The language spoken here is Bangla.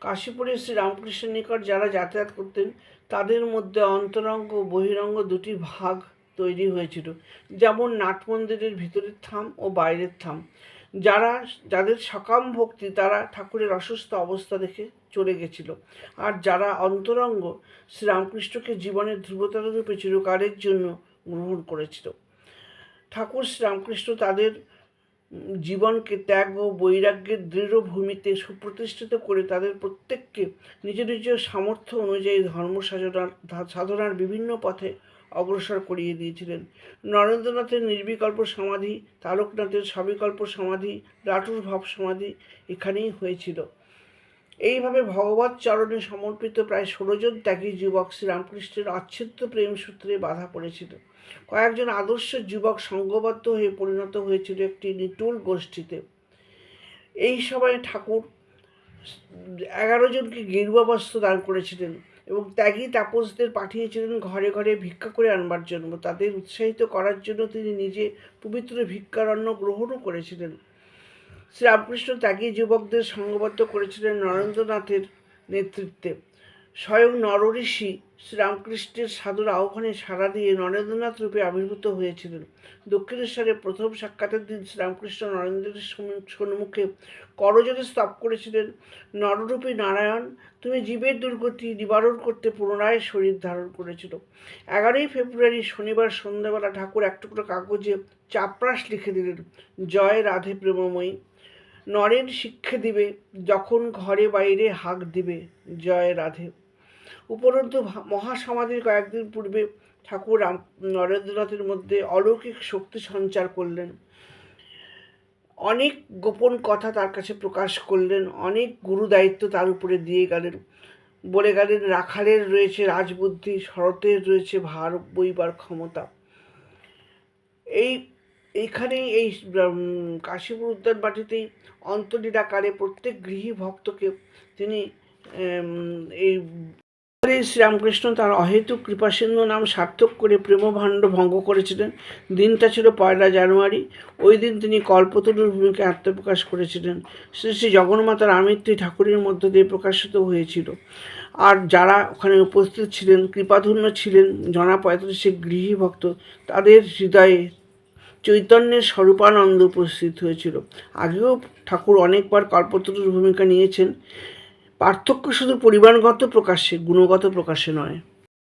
কাশীপুরে শ্রী রামকৃষ্ণের নিকট যারা যাতায়াত করতেন, তাদের মধ্যে অন্তরঙ্গ ও বহিরঙ্গ দুটি ভাগ তৈরি হয়েছিল, যেমন নাট মন্দিরের ভিতরের থাম ও বাইরের থাম। যারা, যাদের সকাম ভক্তি, তারা ঠাকুরের অসুস্থ অবস্থা দেখে চলে গেছিল। আর যারা অন্তরঙ্গ, শ্রীরামকৃষ্ণকে জীবনের ধ্রুবতারা রূপে চিরকালের জন্য গ্রহণ করেছিল। ঠাকুর শ্রীরামকৃষ্ণ তাদের জীবনকে ত্যাগ ও বৈরাগ্যের দৃঢ় ভূমিতে সুপ্রতিষ্ঠিত করে তাদের প্রত্যেককে নিজ নিজ সামর্থ্য অনুযায়ী ধর্ম সাধনার সাধনার বিভিন্ন পথে অগ্রসর করিয়ে দিয়েছিলেন। নরেন্দ্রনাথের নির্বিকল্প সমাধি, তারকনাথের সবিকল্প সমাধি লাটুর ভাব সমাধি এখানেই হয়েছিল। এইভাবে ভগবত চরণে সমর্পিত প্রায় ষোলোজন ত্যাগী যুবক শ্রীরামকৃষ্ণের অচ্ছেদ্য প্রেম সূত্রে বাধা পড়েছিল। কয়েকজন আদর্শ যুবক সংঘবদ্ধ হয়ে পরিণত হয়েছিল একটি নিটুল গোষ্ঠীতে। এই সময় ঠাকুর এগারো জনকে গেরুয়া বস্ত্র দান করেছিলেন এবং ত্যাগী তাপসদের পাঠিয়েছিলেন ঘরে ঘরে ভিক্ষা করে আনবার জন্য। তাদের উৎসাহিত করার জন্য তিনি নিজে পবিত্র ভিক্ষারণ্য গ্রহণও করেছিলেন। শ্রীরামকৃষ্ণ ত্যাগী যুবকদের সংঘবদ্ধ করেছিলেন নরেন্দ্রনাথের নেতৃত্বে। স্বয়ং নরঋষি শ্রীরামকৃষ্ণের সাধুর আহ্বানে সাড়া দিয়ে নরেন্দ্রনাথ রূপে আবির্ভূত হয়েছিলেন। দক্ষিণেশ্বরে প্রথম সাক্ষাতের দিন শ্রীরামকৃষ্ণ নরেন্দ্রের সম্মু- সম্মুখে করজোরে স্তব করেছিলেন, নররূপী নারায়ণ, তুমি জীবের দুর্গতি নিবারণ করতে পুনরায় শরীর ধারণ করেছিল। এগারোই ফেব্রুয়ারি শনিবার সন্ধ্যাবেলা ঠাকুর এক টুকরো কাগজে চাপরাস লিখে দিলেন, জয় রাধে প্রেমময়ী। নরেন শিক্ষা দিবে, যখন ঘরে বাইরে হাঁক দিবে, জয় রাধে। উপরন্তু মহাসমাধির কয়েকদিন পূর্বে ঠাকুর নরেন্দ্রনাথের মধ্যে অলৌকিক শক্তি সঞ্চার করলেন। অনেক গোপন কথা তার কাছে প্রকাশ করলেন, অনেক গুরু দায়িত্ব তার উপরে দিয়ে গেলেন। বলে গেলেন, রাখালের রয়েছে রাজবুদ্ধি, শরতের রয়েছে ভার, বইবার ক্ষমতা। এই এইখানেই এই কাশীপুর উদ্যান বাটিতেই অন্তরীরাকারে প্রত্যেক গৃহী ভক্তকে তিনি এই শ্রীরামকৃষ্ণ তার অহেতুক কৃপাসিন্ধু নাম সার্থক করে প্রেমভাণ্ড ভঙ্গ করেছিলেন। দিনটা ছিল পয়লা জানুয়ারি। ওই দিন তিনি কল্পতরুর ভূমিকে আত্মপ্রকাশ করেছিলেন। শ্রী শ্রী জগন্মাতার আমিত্রী ঠাকুরের মধ্য দিয়ে প্রকাশিত হয়েছিল। আর যারা ওখানে উপস্থিত ছিলেন, কৃপাধন্য ছিলেন জনা পঁয়তাল্লিশে গৃহী ভক্ত, তাদের হৃদয়ে চৈতন্যের স্বরূপানন্দ উপস্থিত হয়েছিল। আগেও ঠাকুর অনেকবার কল্পতরুর ভূমিকা নিয়েছেন। পার্থক্য শুধু পরিমাণগত প্রকাশ্যে, গুণগত প্রকাশে নয়।